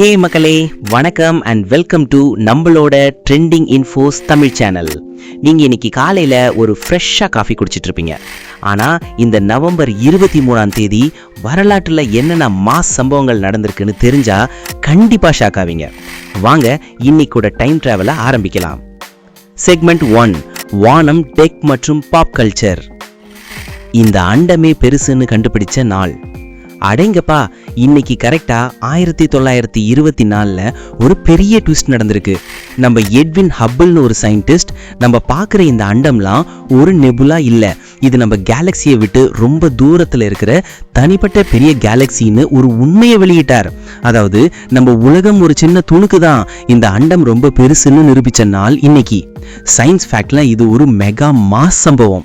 ஹே மக்களே வணக்கம் and welcome to நம்மளோட ட்ரெண்டிங் இன்ஃபோஸ் தமிழ் சேனல் நீங்கள் இன்னைக்கு காலையில் ஒரு ஃப்ரெஷ்ஷாக காஃபி குடிச்சிட்ருப்பீங்க ஆனால் இந்த நவம்பர் இருபத்தி மூணாம் தேதி வரலாற்றில் என்னென்ன மாஸ் சம்பவங்கள் நடந்திருக்குன்னு தெரிஞ்சால் கண்டிப்பாக ஷாக் ஆவீங்க. வாங்க இன்னைக்கூட டைம் ட்ராவலை ஆரம்பிக்கலாம். செக்மெண்ட் ஒன் வானம் டெக் மற்றும் பாப் கல்ச்சர் இந்த அண்டமே பெருசுன்னு கண்டுபிடிச்ச நாள். அடேங்கப்பா இன்னைக்கு கரெக்டாக ஆயிரத்தி தொள்ளாயிரத்தி இருபத்தி நாலில் ஒரு பெரிய ட்விஸ்ட் நடந்திருக்கு. நம்ம எட்வின் ஹப்பிள்னு ஒரு சயின்டிஸ்ட் நம்ம பார்க்குற இந்த அண்டம்லாம் ஒரு நெபுலா இல்லை. இது நம்ம கேலக்சியை விட்டு ரொம்ப தூரத்தில் இருக்கிற தனிப்பட்ட பெரிய கேலக்சின்னு ஒரு உண்மையை வெளியிட்டார். அதாவது நம்ம உலகம் ஒரு சின்ன துணுக்கு தான். இந்த அண்டம் ரொம்ப பெருசுன்னு நிரூபிச்ச நாள் இன்னைக்கு. சயின்ஸ் ஃபேக்ட்லாம் இது ஒரு மெகா மாஸ் சம்பவம்.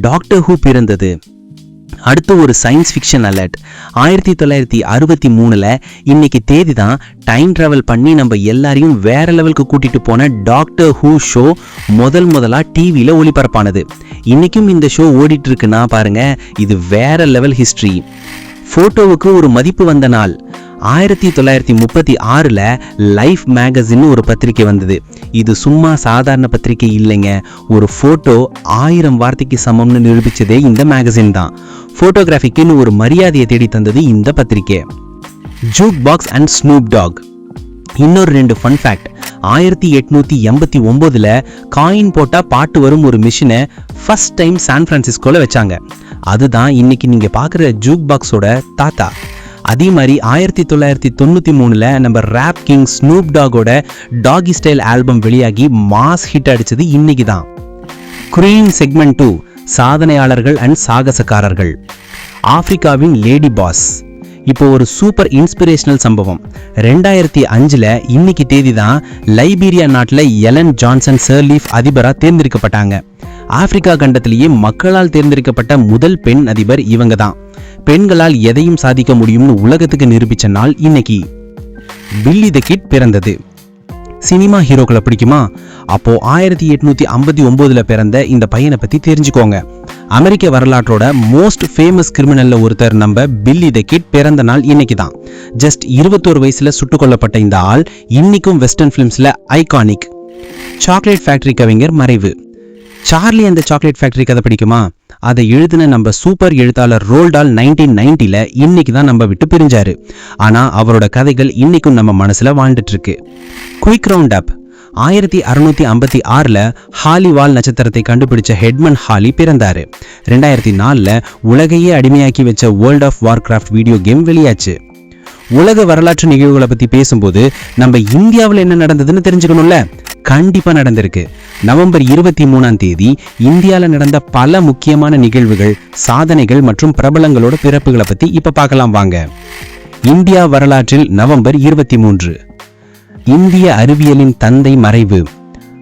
டாக்டர் ஹூ பிறந்தது? அடுத்து ஒரு சயின்ஸ் ஃபிக்ஷன் அலர்ட் ஆயிரத்தி தொள்ளாயிரத்தி அறுபத்தி மூணில் இன்னைக்கு தேதி தான் டைம் ட்ராவல் பண்ணி நம்ம எல்லாரையும் வேற லெவலுக்கு கூட்டிட்டு போன டாக்டர் ஹூ ஷோ முதல் முதலாக டிவியில் ஒளிபரப்பானது. இன்னைக்கும் இந்த ஷோ ஓடிட்டு இருக்குன்னா பாருங்க இது வேற லெவல் ஹிஸ்ட்ரி ஃபோட்டோவுக்கு ஒரு மதிப்பு வந்த நாள். ஆயிரத்தி தொள்ளாயிரத்தி முப்பத்தி ஆறில் லைஃப் மேகசின்னு ஒரு பத்திரிக்கை வந்தது. இது சும்மா சாதாரண பத்திரிக்கை இல்லைங்க. ஒரு ஃபோட்டோ ஆயிரம் வார்த்தைக்கு சமம்னு நிரூபிச்சதே இந்த மேகசின் தான். ஃபோட்டோகிராஃபிக்குன்னு ஒரு மரியாதையை தேடி தந்தது இந்த பத்திரிக்கை. Jukebox and Snoop Dogg இன்னொரு ரெண்டு ஃபன் ஃபேக்ட் ஆயிரத்தி எட்நூத்தி எண்பத்தி ஒன்பதுல காயின் போட்டா பாட்டு வரும் ஒரு மிஷினை ஃபர்ஸ்ட் டைம் சான் பிரான்சிஸ்கோல வச்சாங்க. அதுதான் இன்னைக்கு நீங்க பார்க்குற ஜூக் பாக்ஸோட தாத்தா. அதே மாதிரி ஆயிரத்தி தொள்ளாயிரத்தி தொண்ணூற்றி மூணில் நம்ம ரேப் கிங் ஸ்னூப் டாகோட டாகி ஸ்டைல் ஆல்பம் வெளியாகி மாஸ் ஹிட் அடித்தது இன்னைக்கு தான் குரீன் செக்மெண்ட் டூ சாதனையாளர்கள் அண்ட் சாகசக்காரர்கள். ஆப்பிரிக்காவின் லேடி பாஸ் இப்போ ஒரு சூப்பர் இன்ஸ்பிரேஷனல் சம்பவம். ரெண்டாயிரத்தி அஞ்சில் இன்னைக்கு தேதி தான் லைபீரியா நாட்டில் எலன் ஜான்சன் சர்லீஃப் அதிபராக தேர்ந்தெடுக்கப்பட்டாங்க. ஆப்பிரிக்கா கண்டத்திலேயே மக்களால் தேர்ந்தெடுக்கப்பட்ட முதல் பெண் அதிபர் இவங்க தான் பெண்களால் எதையும் சாதிக்க முடியும்னு உலகத்துக்கு நிரூபிச்ச நாள் இன்னைக்கு. பில்லி த கிட் பிறந்தது. சினிமா ஹீரோக்களை பிடிக்குமா? அப்போ ஆயிரத்தி எட்நூத்தி ஐம்பத்தி ஒன்பதுல பிறந்த இந்த பையனை பத்தி தெரிஞ்சுக்கோங்க. அமெரிக்க வரலாற்றோட மோஸ்ட் ஃபேமஸ் கிரிமினல்ல ஒருத்தர் நம்ம பில்லி த கிட் பிறந்த நாள் இன்னைக்கு தான். ஜஸ்ட் இருபத்தோரு வயசுல சுட்டுக் கொல்லப்பட்ட இந்த ஆள் இன்னைக்கும் வெஸ்டர்ன் ஃபிலிம்ஸ்ல ஐகானிக் சாக்லேட் ஃபேக்டரி கவிஞர் மறைவு. சார்லி அந்த சாக்லேட் ஃபேக்டரி கதை பிடிக்குமா? அதை எழுதின நம்ம சூப்பர் எழுத்தாளர் ரோல்டால் நைன்டீன் நைன்டில இன்னைக்கு தான் நம்ம விட்டு பிரிஞ்சாரு. ஆனா அவரோட கதைகள் இன்னைக்கும் நம்ம மனசுல வாழ்ந்துட்டு இருக்கு குயிக் ரவுண்ட் அப் ஆயிரத்தி அறுநூத்தி ஐம்பத்தி ஆறில் ஹாலிவால் நட்சத்திரத்தை கண்டுபிடிச்ச ஹெட்மன் ஹாலி பிறந்தாரு. ரெண்டாயிரத்தி நாலில் உலகையே அடிமையாக்கி வச்ச World of Warcraft video game வெளியாச்சு. உலக வரலாற்று நிகழ்வுகளை பத்தி பேசும்போது நம்ம இந்தியாவில் என்ன நடந்ததுன்னு தெரிஞ்சுக்கணும்ல? கண்டிப்பா நடந்திருக்கு. நவம்பர் இருபத்தி மூணாம் தேதி இந்தியாவில் நடந்த பல முக்கியமான நிகழ்வுகள் சாதனைகள் மற்றும் பிரபலங்களோட பிறப்புகளை பத்தி இப்ப பார்க்கலாம் வாங்க. இந்தியா வரலாற்றில் நவம்பர் இருபத்தி மூன்று. இந்திய அறிவியலின் தந்தை மறைவு.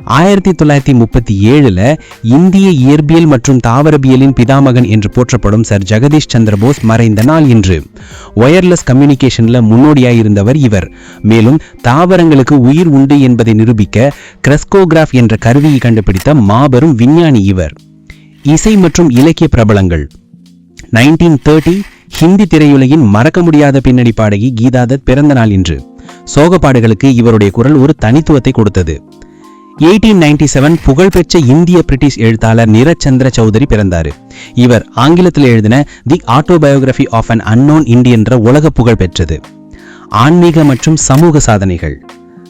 ஆயிரத்தி தொள்ளாயிரத்தி முப்பத்தி ஏழுல இந்திய இயற்பியல் மற்றும் தாவரவியலின் பிதாமகன் என்று போற்றப்படும் சர் ஜெகதீஷ் சந்திர போஸ் மறைந்த நாள் இன்று. ஒயர்லெஸ் கம்யூனிகேஷன்ல முன்னோடியாயிருந்தவர் இவர். மேலும் தாவரங்களுக்கு உயிர் உண்டு என்பதை நிரூபிக்க கிரெஸ்கோகிராஃப் என்ற கருவியை கண்டுபிடித்த மாபெரும் விஞ்ஞானி இவர். இசை மற்றும் இலக்கிய பிரபலங்கள். நைன்டீன் தேர்ட்டி ஹிந்தி திரையுலகின் மறக்க முடியாத பின்னணி பாடகி கீதாதத் பிறந்த நாள் இன்று. சோகப்பாடுகளுக்கு இவருடைய குரல் ஒரு தனித்துவத்தை கொடுத்தது. எயிட்டீன் நைன்டி செவன் புகழ்பெற்ற இந்திய பிரிட்டிஷ் எழுத்தாளர் நிரச்சந்திர சௌதரி பிறந்தார். இவர் ஆங்கிலத்தில் எழுதின the autobiography of an unknown இண்டியன்ற உலக புகழ் பெற்றது. ஆன்மீக மற்றும் சமூக சாதனைகள்.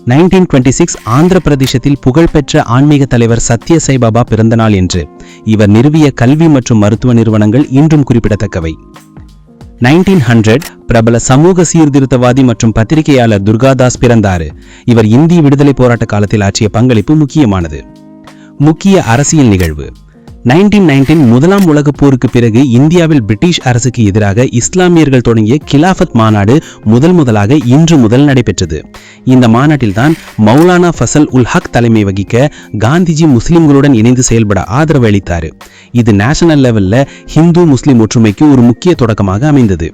நைன்டீன் டுவெண்ட்டி சிக்ஸ் ஆந்திர பிரதேசத்தில் புகழ்பெற்ற ஆன்மீக தலைவர் சத்ய சாய்பாபா பிறந்த நாள் என்று இவர் நிறுவிய கல்வி மற்றும் மருத்துவ நிறுவனங்கள் இன்றும் குறிப்பிடத்தக்கவை. நைன்டீன் ஹண்ட்ரட் பிரபல சமூக சீர்திருத்தவாதி மற்றும் பத்திரிகையாளர் துர்காதாஸ் பிறந்தார். இவர் இந்திய விடுதலை போராட்ட காலத்தில் ஆற்றிய பங்களிப்பு முக்கியமானது. முக்கிய அரசியல் நிகழ்வு. நைன்டீன் நைன்டீன் முதலாம் உலக போருக்கு பிறகு இந்தியாவில் பிரிட்டிஷ் அரசுக்கு எதிராக இஸ்லாமியர்கள் தொடங்கிய கிலாஃபத் மாநாடு முதல் முதலாக இன்று முதல் நடைபெற்றது. இந்த மாநாட்டில்தான் மௌலானா ஃபசல் உல் ஹக் தலைமை வகிக்க காந்திஜி முஸ்லிம்களுடன் இணைந்து செயல்பட ஆதரவு அளித்தார். இது நேஷனல் லெவல்ல ஹிந்து முஸ்லிம் ஒற்றுமைக்கு ஒரு முக்கிய தொடக்கமாக அமைந்தது.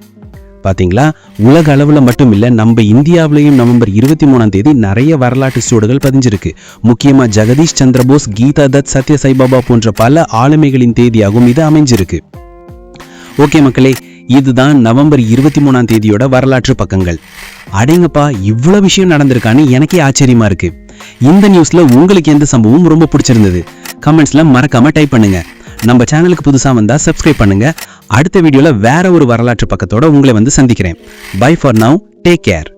பாத்தீங்களா? உலக அளவுல மட்டும் இல்ல நம்ம இந்தியாவிலையும் நவம்பர் இருபத்தி மூணாம் தேதி நிறைய வரலாற்று சூடுகள் பதிஞ்சிருக்கு. முக்கியமா ஜெகதீஷ் சந்திரபோஸ் கீதா தத் சத்ய சாய்பாபா போன்ற பல ஆளுமைகளின் தேதியாகவும் இது அமைஞ்சிருக்கு. ஓகே மக்களே இதுதான் நவம்பர் இருபத்தி மூணாம் தேதியோட வரலாற்று பக்கங்கள். அடேங்கப்பா இவ்வளோ விஷயம் நடந்திருக்கான்னு எனக்கே ஆச்சரியமா இருக்கு. இந்த நியூஸ்ல உங்களுக்கு எந்த சம்பவம் ரொம்ப பிடிச்சிருந்தது? கமெண்ட்ஸ்ல மறக்காம டைப் பண்ணுங்க. நம்ம சேனலுக்கு புதுசா வந்தா சப்ஸ்கிரைப் பண்ணுங்க. அடுத்த வீடியோல வேற ஒரு வரலாற்று பக்கத்தோட உங்களை வந்து சந்திக்கிறேன். Bye for now take care